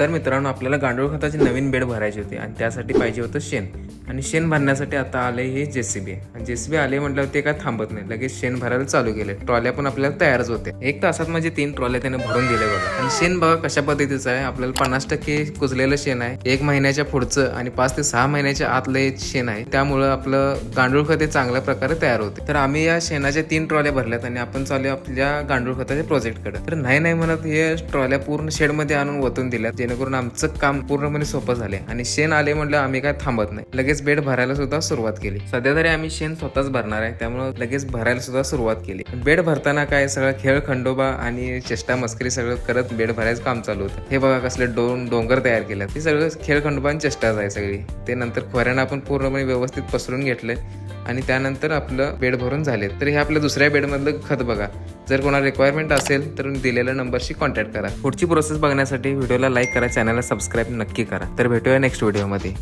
तर मित्रांनो आपल्याला गांडूळ खताची नवीन बेड भरायची होती आणि त्यासाठी पाहिजे होतं शेण. आणि शेण भरण्यासाठी आता आले हे जे C B J C B आले म्हटल्यावर ते काय थांबत नाही. लगेच शेण भरायला चालू केले ट्रॉल्या पण आपल्याला तयारच होते एक तासात म्हणजे तीन ट्रॉल्या त्याने भरून दिले बघा. आणि शेण बघा कशा पद्धतीचं आहे. आपल्याला पन्नास टक्के कुजलेलं शेण आहे. एक महिन्याच्या पुढचं आणि पाच ते सहा महिन्याच्या आतलं हे शेण आहे. त्यामुळं आपलं गांडूळ खत हे चांगल्या प्रकारे तयार होते. तर आम्ही या शेणाच्या तीन ट्रॉल्या भरल्यात आणि आपण चालू आपल्या गांडूळ खताच्या प्रोजेक्टकडे. तर नाही नाही म्हणत हे ट्रॉल्या पूर्ण शेडमध्ये आणून वतून दिल्या जेणेकरून आमचं काम पूर्णपणे सोपं झाले आणि शेण आले म्हटलं आम्ही काय थांबत नाही. लगेच बेड भरायला सुद्धा सुरुवात केली. सध्या तरी आम्ही शेण स्वतःच भरणार आहे त्यामुळे लगेच भरायला सुद्धा सुरुवात केली. बेड भरताना काय सगळं खेळ खंडोबा आणि चेष्टा मस्करी सगळं करत बेड भरायचं काम चालू होतं. हे बघा कसले डोन डोंगर तयार केले. ते सगळं खेळ खंडोबा आणि चेष्टाच आहे सगळी. ते नंतर खोऱ्यानं आपण पूर्णपणे व्यवस्थित पसरून घेतलंय आणि त्यानंतर आपलं बेड भरून झाले तर हे आपल्या दुसऱ्या बेडमधलं खत बघा. जर कोणाला रिक्वायरमेंट असेल तर दिलेल्या नंबरशी कॉन्टॅक्ट करा. पुढची प्रोसेस बघण्यासाठी व्हिडिओला लाईक करा चॅनलला सबस्क्राईब नक्की करा. तर भेटूया नेक्स्ट व्हिडिओमध्ये